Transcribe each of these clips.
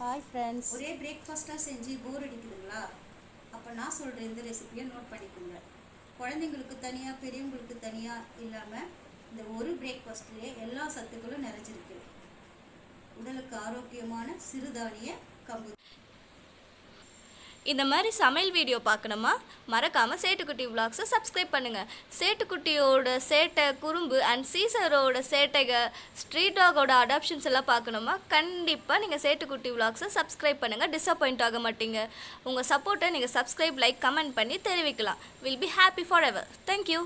Hi friends ஒரே பிரேக்ஃபாஸ்ட்டாக செஞ்சு போர் அடிக்குதுங்களா? அப்போ நான் சொல்கிற இந்த ரெசிபியை நோட் பண்ணிக்கோங்க. குழந்தைங்களுக்கு தனியாக பெரியவங்களுக்கு தனியாக இல்லாமல் இந்த ஒரு பிரேக்ஃபாஸ்ட்லேயே எல்லா சத்துக்களும் நிறைஞ்சிருக்கு. உடலுக்கு ஆரோக்கியமான சிறுதானிய கம்பு இந்த மாதிரி சமையல் வீடியோ பார்க்கணுமா? மறக்காமல் சேட்டுக்குட்டி விலாக்ஸை சப்ஸ்கிரைப் பண்ணுங்கள் சேட்டுக்குட்டியோட சேட்டை குறும்பு அண்ட் சீசரோட சேட்டைக ஸ்ட்ரீட் டாகோட அடாப்ஷன்ஸ் எல்லாம் பார்க்கணுமா? கண்டிப்பாக நீங்கள் சேட்டுக்குட்டி விலாக்ஸை சப்ஸ்கிரைப் பண்ணுங்கள் டிசப்பாயிண்ட் ஆக மாட்டீங்க. உங்கள் சப்போர்ட்டை நீங்கள் சப்ஸ்கிரைப் லைக் கமெண்ட் பண்ணி தெரிவிக்கலாம். Will be happy forever thank you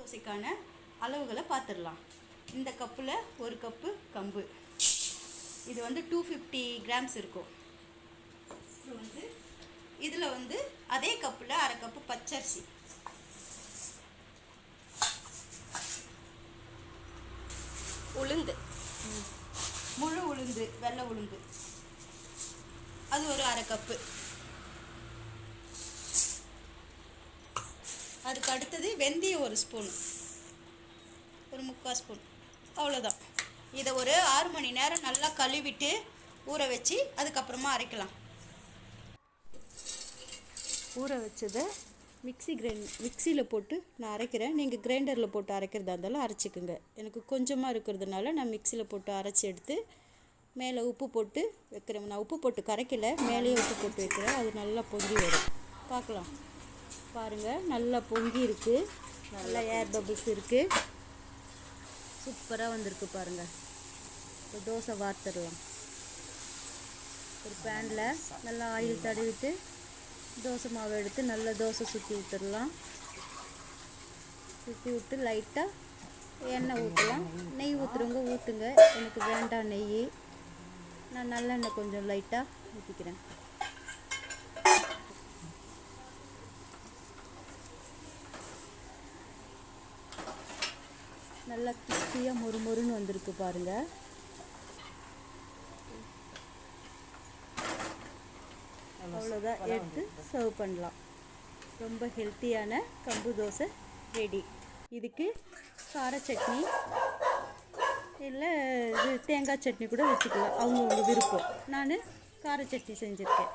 தோசைக்கான அளவுகளை பார்த்துடலாம். இந்த கப்பில் ஒரு கப்பு கம்பு. இது வந்து டூ ஃபிஃப்டி கிராம்ஸ் இருக்கும். இது வந்து இதில் வந்து அதே கப்பில் அரை கப்பு பச்சரிசி. உளுந்து. முழு உளுந்து வெள்ளை உளுந்து. அது ஒரு அரை கப்பு. அதுக்கு அடுத்தது வெந்தயம் ஒரு ஸ்பூன் ஒரு முக்கால் ஸ்பூன் அவ்வளோதான் இதை ஒரு ஆறு மணி நேரம் நல்லா கழுவிட்டு ஊற வச்சு அதுக்கப்புறமா அரைக்கலாம். ஊற வச்சதை மிக்ஸி கிரைண்ட் மிக்சியில் போட்டு நான் அரைக்கிறேன். நீங்கள் கிரைண்டரில் போட்டு அரைக்கிறதா இருந்தாலும் அரைச்சிக்கோங்க. எனக்கு கொஞ்சமாக இருக்கிறதுனால நான் மிக்சியில் போட்டு அரைச்சி எடுத்து மேலே உப்பு போட்டு வைக்கிறேன். நான் உப்பு போட்டு கரைக்கல மேலேயே உப்பு போட்டு வைக்கிறேன். அது நல்லா பொங்கி வரும். பார்க்கலாம். பாருங்கள் நல்லா பொங்கி இருக்குது நல்லா ஏர் பபிள்ஸ் இருக்குது சூப்பராக வந்திருக்கு பாருங்கள் இப்போ தோசை வார்த்துடலாம். ஒரு பேனில் நல்லா ஆயில் தடவிட்டு தோசை மாவு எடுத்து நல்லா தோசை சுற்றி விட்டுடலாம். சுற்றி விட்டு லைட்டாக எண்ணெய் ஊற்றலாம் நெய் ஊற்றுறவங்க ஊற்றுங்க எனக்கு வேண்டாம் நெய். நான் நல்லெண்ணெய் கொஞ்சம் லைட்டாக ஊற்றிக்கிறேன் நல்லா கிறிஸ்பியாக மொறு மொறுன்னு வந்திருக்கு பாருங்கள் அவ்வளோதான் எடுத்து சர்வ் பண்ணலாம். ரொம்ப ஹெல்த்தியான கம்பு தோசை ரெடி இதுக்கு கார சட்னி இல்லை இது தேங்காய் சட்னி கூட வச்சுக்கலாம். அவங்கவுங்க விருப்பம். நான் கார சட்னி செஞ்சுருக்கேன்.